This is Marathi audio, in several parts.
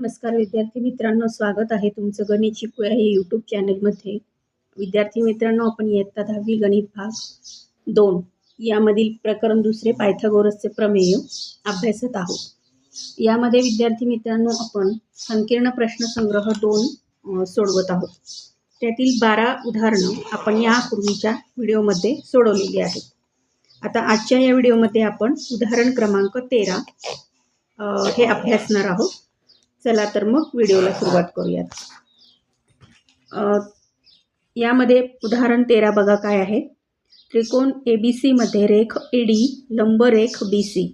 नमस्कार विद्यार्थी मित्रांनो स्वागत आहे तुमचं गणित शिकूया हे यूट्यूब चॅनलमध्ये विद्यार्थी मित्रांनो आपण इयत्ता दहावी गणित भाग दोन यामधील प्रकरण दुसरे पायथागोरसचे प्रमेय अभ्यासत आहोत. यामध्ये विद्यार्थी मित्रांनो आपण संकीर्ण प्रश्नसंग्रह दोन सोडवत आहोत. त्यातील बारा उदाहरणं आपण यापूर्वीच्या व्हिडिओमध्ये सोडवलेली आहेत. आता आजच्या या व्हिडिओमध्ये आपण उदाहरण क्रमांक तेरा हे अभ्यासणार आहोत. चला तर मग व्हिडिओला सुरुवात करूयात. यामध्ये उदाहरण तेरा बघा काय आहे. त्रिकोण ए बी सीमध्ये रेख ए डी लंबरेख बी सी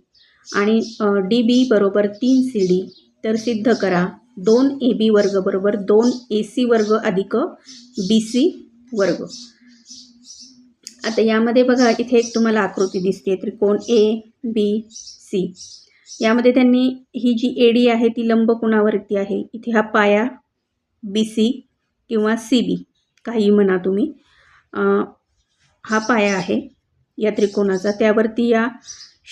आणि डी बी बरोबर तीन सी डी तर सिद्ध करा दोन ए बी वर्ग बरोबर दोन ए सी वर्ग अधिक बी सी वर्ग. आता यामध्ये बघा इथे एक तुम्हाला आकृती दिसते त्रिकोण ए बी सी यामध्ये त्यांनी ही जी एडी आहे ती लंबकोणावरती आहे. इथे हा पाया बी सी किंवा सी बी काही म्हणा तुम्ही हा पाया आहे या त्रिकोणाचा. त्यावरती या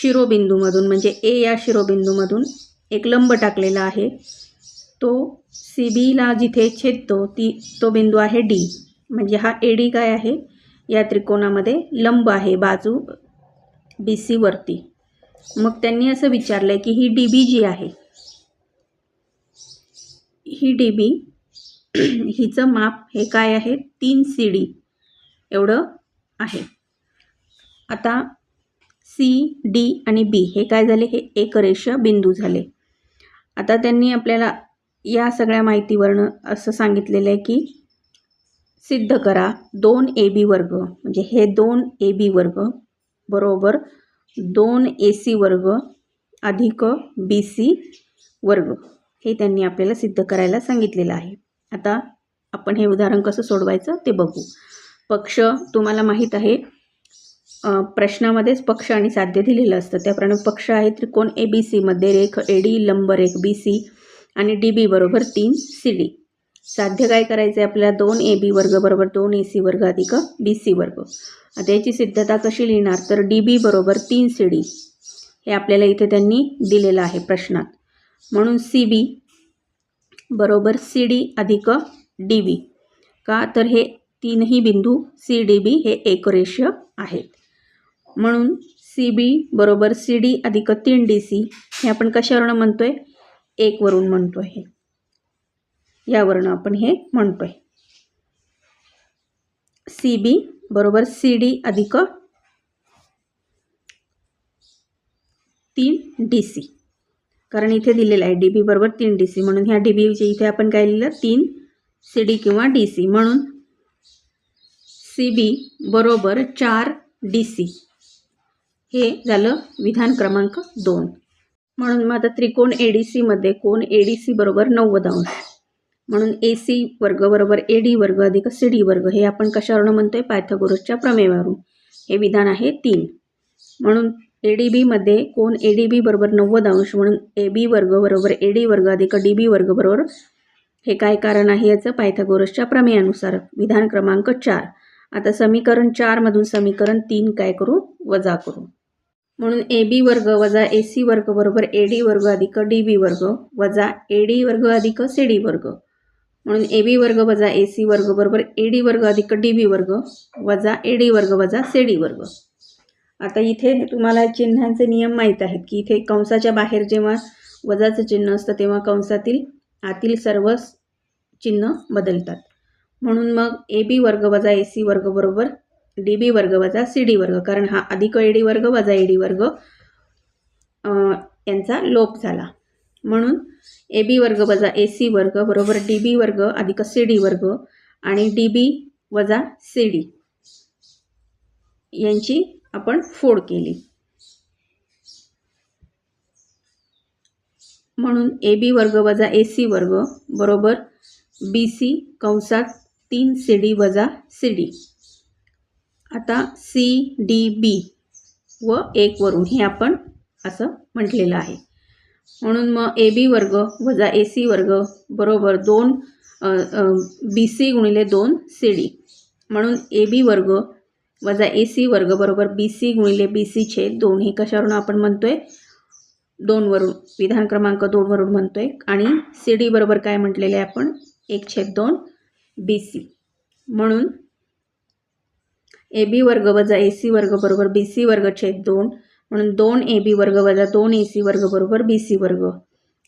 शिरोबिंदूमधून म्हणजे ए या शिरोबिंदूमधून एक लंब टाकलेला आहे. तो सी बीला जिथे छेदतो ती तो बिंदू आहे डी. म्हणजे हा ए डी काय आहे? या त्रिकोणामध्ये लंब आहे बाजू बी सीवरती मग त्यांनी असं विचारलं आहे की ही डी बी जी आहे. ही डी बी हिचं माप हे काय आहे? तीन सी डी एवढं आहे. आता सी डी आणि बी हे काय झाले? हे एकरेष बिंदू झाले. आता त्यांनी आपल्याला या सगळ्या माहितीवरनं असं सांगितलेलं आहे की सिद्ध करा दोन ए बी वर्ग म्हणजे हे दोन ए बी वर्ग बरोबर दोन ए सी वर्ग अधिक बी सी वर्ग. हे त्यांनी आपल्याला सिद्ध करायला सांगितलेलं आहे. आता आपण हे उदाहरण कसं सोडवायचं ते बघू. पक्ष तुम्हाला माहीत आहे प्रश्नामध्येच पक्ष आणि साध्य दिलेलं असतं. त्याप्रमाणे पक्ष आहे त्रिकोण ए बी सीमध्ये रेख ए डी लंब रेख बी सी आणि डी बी बरोबर तीन सी डी साध्य काय करायचं आहे आपल्याला? दोन ए बी वर्ग बरोबर दोन ए सी वर्ग अधिक बी सी वर्ग. आता याची सिद्धता कशी लिहिणार? तर डी बी बरोबर तीन सी डी हे आपल्याला इथे त्यांनी दिलेलं आहे प्रश्नात. म्हणून सी बी बरोबर सी डी अधिक डी बी का? तर हे तीनही बिंदू सी डी बी हे एकरेष्य आहेत. म्हणून सी बी बरोबर सी डी अधिक तीन डी सी हे आपण कशावरनं म्हणतो आहे एकवरून म्हणतो आहे यावरनं आपण हे म्हणतो आहे सी बी बरोबर सी डी अधिक तीन डी सी कारण इथे दिलेलं आहे डी बी बरोबर तीन डी सी म्हणून ह्या डी बीचे इथे आपण काय लिहिलं? तीन सी डी किंवा डी सी म्हणून सी बी बरोबर चार डी सी हे झालं विधान क्रमांक दोन. म्हणून मग आता त्रिकोण ए डी सीमध्ये कोण ए डी सी बरोबर नव्वद अंश. म्हणून ए सी वर्ग बरोबर ए डी वर्ग अधिक सी डी वर्ग हे आपण कशावरून म्हणतो आहे पायथागोरसच्या प्रमेयावरून. हे विधान आहे तीन. म्हणून ए डी बीमध्ये कोण ए डी बी बरोबर नव्वद अंश म्हणून ए बी वर्ग बरोबर ए डी वर्ग अधिक डी बी वर्ग बरोबर हे काय कारण आहे याचं? पायथागोरसच्या प्रमेयानुसार. विधान क्रमांक चार. आता समीकरण चारमधून समीकरण तीन काय करू? वजा करू. म्हणून ए बी वर्ग वजा ए सी वर्ग बरोबर ए डी वर्ग अधिक डी बी वर्ग वजा ए डी वर्ग अधिक सी डी वर्ग. म्हणून ए बी वर्ग वजा ए सी वर्ग बरोबर ए डी वर्ग अधिक डी बी वर्ग वजा ए डी वर्ग वजा सी डी वर्ग. आता इथे तुम्हाला चिन्हांचे नियम माहीत आहेत की इथे कंसाच्या बाहेर जेव्हा वजाचं चिन्ह असतं तेव्हा कंसातील आतील सर्व चिन्ह बदलतात. म्हणून मग ए बी वर्ग वजा ए सी वर्ग बरोबर डी बी वर्ग वजा सी डी वर्ग कारण हा अधिक ए डी वर्ग वजा ए डी वर्ग यांचा लोप झाला. म्हणून ए बी वर्ग वजा ए सी वर्ग बरोबर डी बी वर्ग अधिक सी डी वर्ग आणि डी बी वजा सी डी यांची आपण फोड केली. म्हणून ए बी वर्ग वजा ए सी वर्ग बरोबर बी सी कंसात तीन सी डी वजा सी डी. आता सी डी बी व एक वरून हे आपण असं म्हटलेलं आहे. म्हणून मग ए बी वर्ग वजा ए सी वर्ग बरोबर दोन बी सी गुणिले दोन सी डी. म्हणून ए बी वर्ग वजा ए सी वर्ग बरोबर बी सी गुणिले बी सी छेद दोन. हे कशावरून आपण म्हणतो आहे दोनवरून विधान क्रमांक दोनवरून म्हणतो आहे आणि सी डी बरोबर काय म्हटलेले आहे आपण? एक छेद दोन बी सी. म्हणून ए बी वर्ग वजा ए सी वर्ग बरोबर बी सी वर्ग छेद दोन म्हणून दोन ए बी वर्ग वजा दोन ए सी वर्ग बरोबर बी सी वर्ग.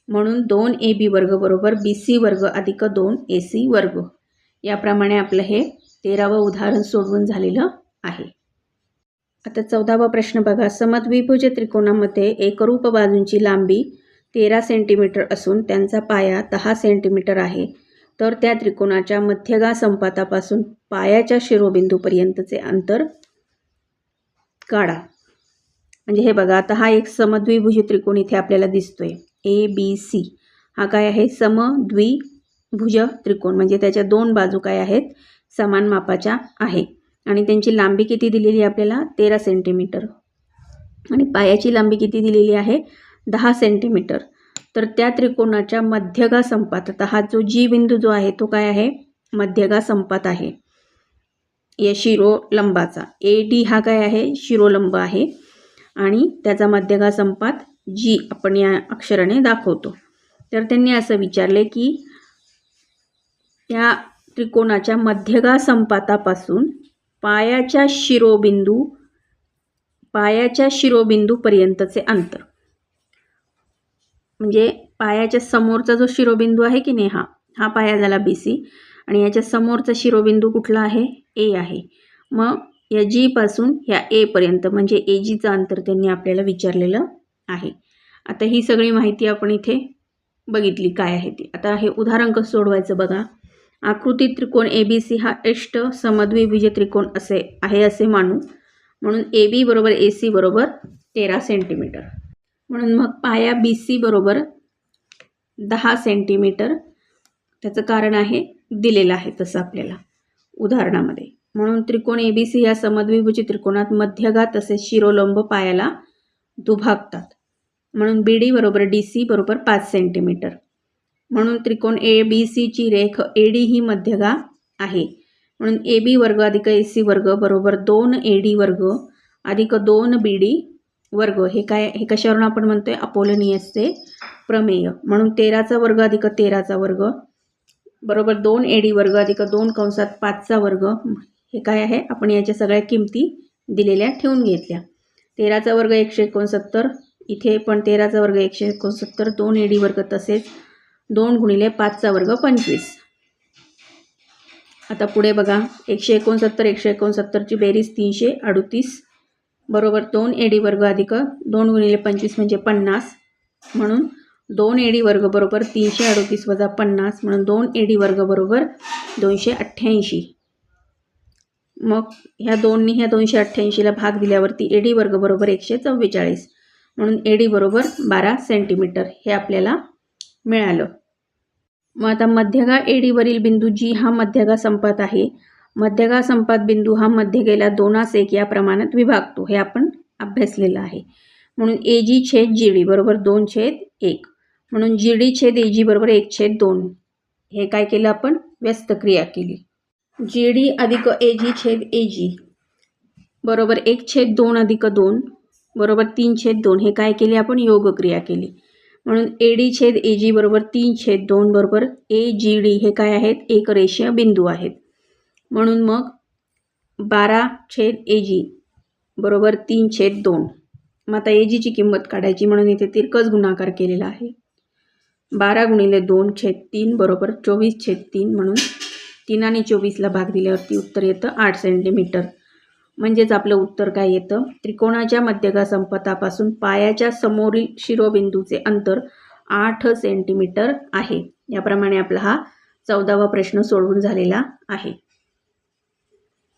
म्हणून दोन ए बी वर्ग बरोबर बी सी वर्ग अधिक दोन ए सी वर्ग. याप्रमाणे आपलं हे तेरावं उदाहरण सोडवून झालेलं आहे. आता चौदावा प्रश्न बघा. समद्विभुज त्रिकोणामध्ये एकरूप बाजूंची लांबी तेरा सेंटीमीटर असून त्यांचा पाया दहा सेंटीमीटर आहे. तर त्या त्रिकोणाच्या मध्यगा संपातापासून पायाच्या शिरोबिंदूपर्यंतचे अंतर काढा. म्हणजे हे बघा आता हा एक समद्विभुज त्रिकोण इथे आपल्याला दिसतोय. ए बी सी हा काय आहे? समद्विभुज त्रिकोण. म्हणजे त्याच्या दोन बाजू काय आहेत? समान मापाच्या आहे. आणि त्यांची लांबी किती दिलेली आहे आपल्याला? तेरा सेंटीमीटर. आणि पायाची लांबी किती दिलेली आहे? दहा सेंटीमीटर. तर त्या त्रिकोणाच्या मध्यगा संपात आता हा जो जी बिंदू जो आहे तो काय आहे? मध्यगा संपात आहे. या शिरोलंबाचा. ए डी हा काय आहे? शिरोलंब आहे. आणि त्याचा मध्यगा संपात जी आपण या अक्षराने दाखवतो. तर त्यांनी असं विचारले की त्या त्रिकोणाच्या मध्यगा संपातापासून पायाच्या शिरोबिंदू पायाच्या शिरोबिंदूपर्यंतचे अंतर. म्हणजे पायाच्या समोरचा जो शिरोबिंदू आहे की नाही हा हा पाया झाला बी सी आणि याच्या समोरचा शिरोबिंदू कुठला आहे? ए आहे. मग या जीपासून ह्या एपर्यंत म्हणजे ए जीचं अंतर त्यांनी आपल्याला विचारलेलं आहे. आता ही सगळी माहिती आपण इथे बघितली काय आहे ती. आता हे उदाहरण कसं सोडवायचं बघा. आकृती त्रिकोण ए बी सी हा इष्ट समद्विभुज त्रिकोण असे आहे असे मानू. म्हणून ए बी बरोबर ए सी बरोबर तेरा सेंटीमीटर म्हणून मग पाया बी सी बरोबर दहा सेंटीमीटर त्याचं कारण आहे दिलेलं आहे तसं आपल्याला उदाहरणामध्ये. म्हणून त्रिकोण ए बी सी या समद्विभुज त्रिकोणात मध्यगा तसेच शिरोलंब पायाला दुभागतात. म्हणून बी डी बरोबर डी सी बरोबर पाच सेंटीमीटर म्हणून त्रिकोण ए बी सीची रेख ए डी ही मध्यगा आहे. म्हणून ए बी वर्ग अधिक ए सी वर्ग बरोबर दोन ए डी वर्ग अधिक दोन बी डी वर्ग. हे काय हे कशावरून आपण म्हणतोय? अपोलनियसचे प्रमेय. म्हणून तेराचा वर्ग अधिक तेराचा वर्ग बरोबर दोन ए डी वर्ग अधिक दोन कंसात पाचचा वर्ग. हे काय आहे? आपण याच्या सगळ्या किमती दिलेल्या ठेवून घेतल्या. तेराचा वर्ग एकशे एकोणसत्तर इथे पण तेराचा वर्ग एकशे एकोणसत्तर दोन ए डी वर्ग तसेच दोन गुणिले पाचचा वर्ग पंचवीस. आता पुढे बघा एकशे एकोणसत्तर एकशे एकोणसत्तरची बेरीज तीनशे अडतीस बरोबर दोन एडी वर्ग अधिक दोन गुणिले पंचवीस म्हणजे पन्नास म्हणून दोन एडी वर्ग बरोबर तीनशे अडतीस वजा पन्नास म्हणून दोन एडी वर्ग बरोबर दोनशे अठ्ठ्याऐंशी. मग ह्या दोननी ह्या दोनशे अठ्ठ्याऐंशीला भाग दिल्यावरती एडी वर्ग बरोबर एकशे चव्वेचाळीस. म्हणून एडी बरोबर बारा सेंटीमीटर हे आपल्याला मिळालं. मग आता मध्यगा एडीवरील बिंदू जी हा मध्यगा संपात आहे. मध्यगा संपात बिंदू हा मध्यगेला दोनास एक या प्रमाणात विभागतो. हे आपण अभ्यासलेलं आहे. म्हणून ए जी छेद जी डी बरोबर दोन छेद एक. म्हणून जी डी छेद ए जी बरोबर एक छेद दोन. हे काय केलं आपण? व्यस्त क्रिया केली. जी डी अधिक ए जी छेद ए जी. बरोबर एक छेद दोन अधिक दोन. बरोबर तीन छेद दोन. हे काय केले आपण? योगक्रिया केली. म्हणून ए डी छेद ए जी बरोबर तीन छेद दोन बरोबर ए जी डी हे काय आहेत? एक रेषीय बिंदू आहेत. म्हणून मग बारा छेद ए जी बरोबर तीन छेद दोन. मग आता ए जीची किंमत काढायची. म्हणून इथे तिरकस गुणाकार केलेला आहे. बारा गुणिले दोन छेद तीन बरोबर चोवीस छेद तीन. म्हणून तीन आणि चोवीसला भाग दिल्यावरती उत्तर येतं आठ सेंटीमीटर म्हणजेच आपलं उत्तर काय येतं? त्रिकोणाच्या मध्यगा संपतापासून पायाच्या समोरील शिरोबिंदूचे अंतर आठ सेंटीमीटर आहे. याप्रमाणे आपला हा चौदावा प्रश्न सोडवून झालेला आहे.